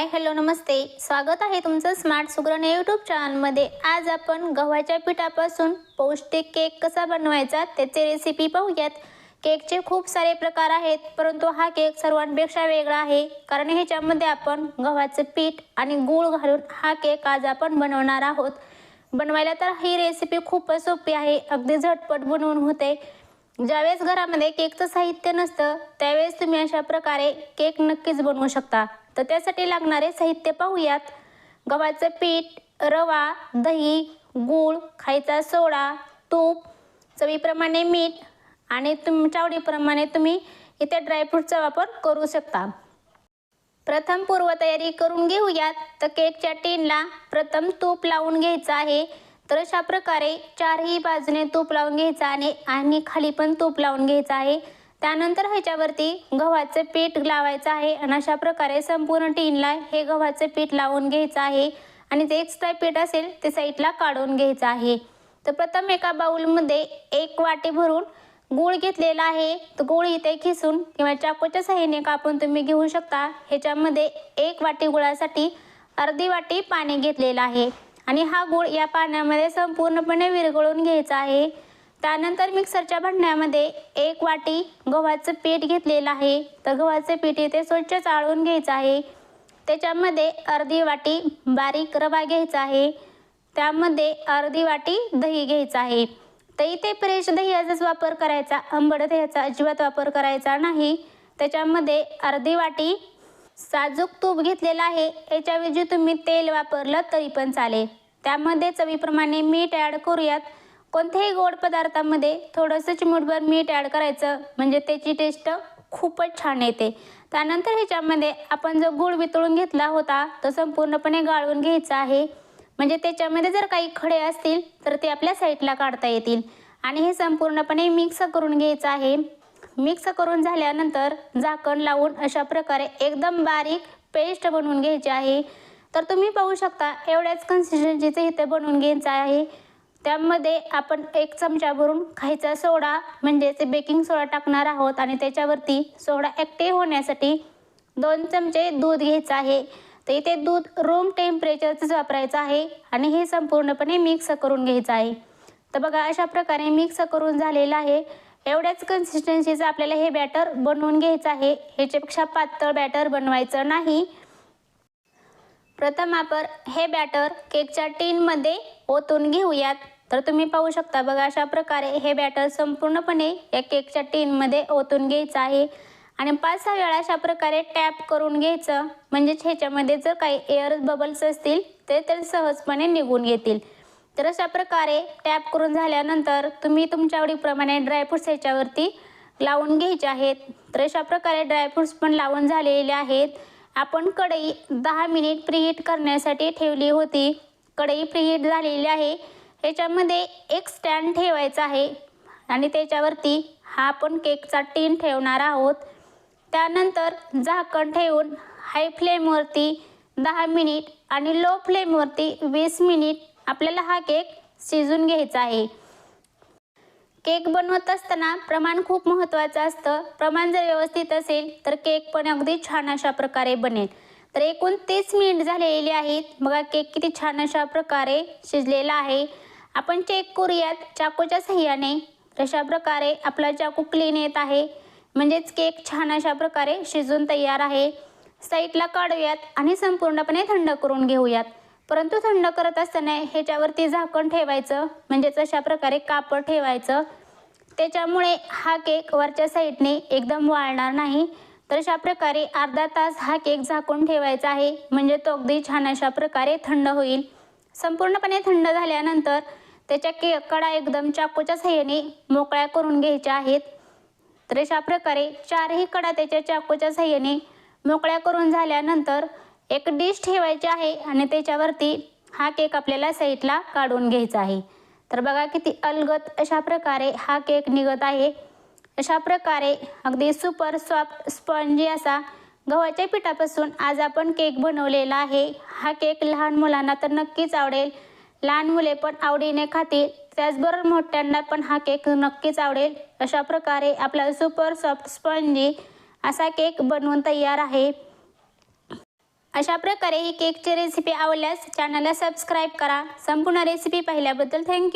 Hi hello नमस्ते. स्वागत आहे तुमचं स्मार्ट सुग्रण यूट्यूब चॅनलमध्ये आज आपण गव्हाच्या पिठापासून पौष्टिक केक कसा बनवायचा त्याचे रेसिपी पाहूयात. केकचे खूप सारे प्रकार आहेत परंतु हा केक सर्वांपेक्षा वेगळा आहे. कारण ह्याच्यामध्ये आपण गव्हाचं पीठ आणि गूळ घालून हा केक आज आपण बनवणार आहोत. बनवायला तर ही रेसिपी खूपच सोपी आहे अगदी झटपट बनवून होते. ज्यावेळेस घरामध्ये केकचं साहित्य नसतं त्यावेळेस तुम्ही अशा प्रकारे केक नक्कीच बनवू शकता. तर त्यासाठी लागणारे साहित्य पाहूयात. गव्हाचं पीठ रवा दही गूळ खायचा सोडा तूप चवीप्रमाणे मीठ आणि तुमच्या आवडीप्रमाणे तुम्ही इथे ड्रायफ्रूटचा वापर करू शकता. प्रथम पूर्वतयारी करून घेऊयात. तर केकच्या टीनला प्रथम तूप लावून घ्यायचं आहे. तर अशा प्रकारे चारही बाजूने तूप लावून घ्यायचं आहे आणि खाली पण तूप लावून घ्यायचं आहे. त्यानंतर ह्याच्यावरती गव्हाचं पीठ लावायचं आहे आणि अशा प्रकारे संपूर्ण टीनला हे गव्हाचं पीठ लावून घ्यायचं आहे आणि जे एक्स्ट्रा पीठ असेल ते साईडला काढून घ्यायचं आहे. तर प्रथम एका बाऊलमध्ये एक वाटी भरून गूळ घेतलेला आहे. तर गूळ इथे खिसून किंवा चाकूच्या साह्याने कापून तुम्ही घेऊ शकता. ह्याच्यामध्ये एक वाटी गुळासाठी अर्धी वाटी पाणी घेतलेलं आहे. आणि हा गूळ या पाण्यामध्ये संपूर्णपणे विरघळून घ्यायचा आहे. त्यानंतर मिक्सरच्या भांड्यामध्ये एक वाटी गव्हाचं पीठ घेतलेलं आहे. तर गव्हाचं पीठ इथे स्वच्छ चाळून घ्यायचं आहे. त्याच्यामध्ये अर्धी वाटी बारीक रवा घ्यायचा आहे. त्यामध्ये अर्धी वाटी दही घ्यायचं आहे. तर इथे फ्रेश दह्याचाच वापर करायचा आंबड दह्याचा अजिबात वापर करायचा नाही. त्याच्यामध्ये अर्धी वाटी साजूक तूप घेतलेलं आहे. याच्याऐवजी तुम्ही तेल वापरलं तरी पण चालेल. त्यामध्ये चवीप्रमाणे मीठ ॲड करूयात. कोणत्याही गोड पदार्थामध्ये थोडंसं चिमूटभर मीठ ॲड करायचं म्हणजे त्याची टेस्ट खूपच छान येते. त्यानंतर ह्याच्यामध्ये आपण जो गूळ वितळून घेतला होता तो संपूर्णपणे गाळून घ्यायचा आहे. म्हणजे त्याच्यामध्ये जर काही खडे असतील तर ते आपल्या साईडला काढता येतील. आणि हे संपूर्णपणे मिक्स करून घ्यायचं आहे. मिक्स करून झाल्यानंतर झाकण लावून अशा प्रकारे एकदम बारीक पेस्ट बनवून घ्यायची आहे. तर तुम्ही पाहू शकता एवढ्याच कन्सिस्टन्सीचं इथे बनवून घ्यायचं आहे. त्यामध्ये आपण एक चमचा भरून खायचा सोडा म्हणजेच बेकिंग सोडा टाकणार आहोत आणि त्याच्यावरती सोडा ॲक्टिव्ह होण्यासाठी दोन चमचे दूध घ्यायचं आहे. तर इथे दूध रूम टेम्परेचरचंच वापरायचं आहे आणि हे संपूर्णपणे मिक्स करून घ्यायचं आहे. तर बघा अशा प्रकारे मिक्स करून झालेलं आहे. एवढ्याच कन्सिस्टन्सीचं आपल्याला हे बॅटर बनवून घ्यायचं आहे. ह्याच्यापेक्षा पातळ बॅटर बनवायचं नाही. प्रथम आपण हे बॅटर केकच्या टीनमध्ये ओतून घेऊयात. तर तुम्ही पाहू शकता बघा अशा प्रकारे हे बॅटर संपूर्णपणे या केकच्या टीनमध्ये ओतून घ्यायचं आहे. आणि पाच सहा वेळा अशा प्रकारे टॅप करून घ्यायचं. म्हणजेच ह्याच्यामध्ये जर काही एअर बबल्स असतील ते तर सहजपणे निघून घेतील. तर अशा प्रकारे टॅप करून झाल्यानंतर तुम्ही तुमच्या आवडीप्रमाणे ड्रायफ्रूट्स ह्याच्यावरती लावून घ्यायचे आहेत. तर अशा प्रकारे ड्रायफ्रूट्स पण लावून झालेले आहेत. आपण कढई दहा मिनिट प्रीहीट करण्यासाठी ठेवली होती. कढई प्रीहीट झालेली आहे. ह्याच्यामध्ये एक स्टँड ठेवायचा आहे. आणि त्याच्यावरती हा आपण केकचा टीन ठेवणार आहोत. त्यानंतर झाकण ठेवून हाय फ्लेमवरती दहा मिनिट आणि लो फ्लेमवरती वीस मिनिट आपल्याला हा केक शिजून घ्यायचा आहे. केक बनवत असताना प्रमाण खूप महत्त्वाचं असतं. प्रमाण जर व्यवस्थित असेल तर केक पण अगदी छान अशा प्रकारे बनेल. तर एकूण तीस मिनिट झालेली आहेत. बघा केक किती छान अशा प्रकारे शिजलेला आहे. आपण चेक करूयात चाकूच्या सहाय्याने. अशा प्रकारे आपला चाकू क्लीन येत आहे. म्हणजेच केक छान अशा प्रकारे शिजून तयार आहे. साईडला काढूयात आणि संपूर्णपणे थंड करून घेऊयात. परंतु थंड करत असताना ह्याच्यावरती झाकण ठेवायचं म्हणजेच अशा प्रकारे कापड ठेवायचं. त्याच्यामुळे हा केक वरच्या साईडने एकदम वाळणार नाही. तर अशा प्रकारे अर्धा तास हा केक झाकून ठेवायचा आहे म्हणजे तो अगदी छान अशा प्रकारे थंड होईल. संपूर्णपणे थंड झाल्यानंतर त्याच्या के कडा एकदम चाकूच्या साह्याने मोकळ्या करून घ्यायच्या आहेत. तर अशा प्रकारे चारही कडा त्याच्या चाकूच्या साह्याने मोकळ्या करून झाल्यानंतर एक डिश ठेवायची आहे आणि त्याच्यावरती हा केक आपल्याला साईडला काढून घ्यायचा आहे. तर बघा किती अलगत अशा प्रकारे हा केक निघत आहे. अशा प्रकारे अगदी सुपर सॉफ्ट स्पॉन्जी असा गव्हाच्या पिठापासून आज आपण केक बनवलेला आहे. हा केक लहान मुलांना तर नक्कीच आवडेल. लहान मुले पण आवडीने खातील. त्याचबरोबर मोठ्यांना पण हा केक नक्कीच आवडेल. अशा प्रकारे आपला सुपर सॉफ्ट स्पॉन्जी असा केक बनवून तयार आहे. अशा प्रकारे ही केकची रेसिपी आवडल्यास चॅनलला सबस्क्राईब करा. संपूर्ण रेसिपी पाहिल्याबद्दल थँक्यू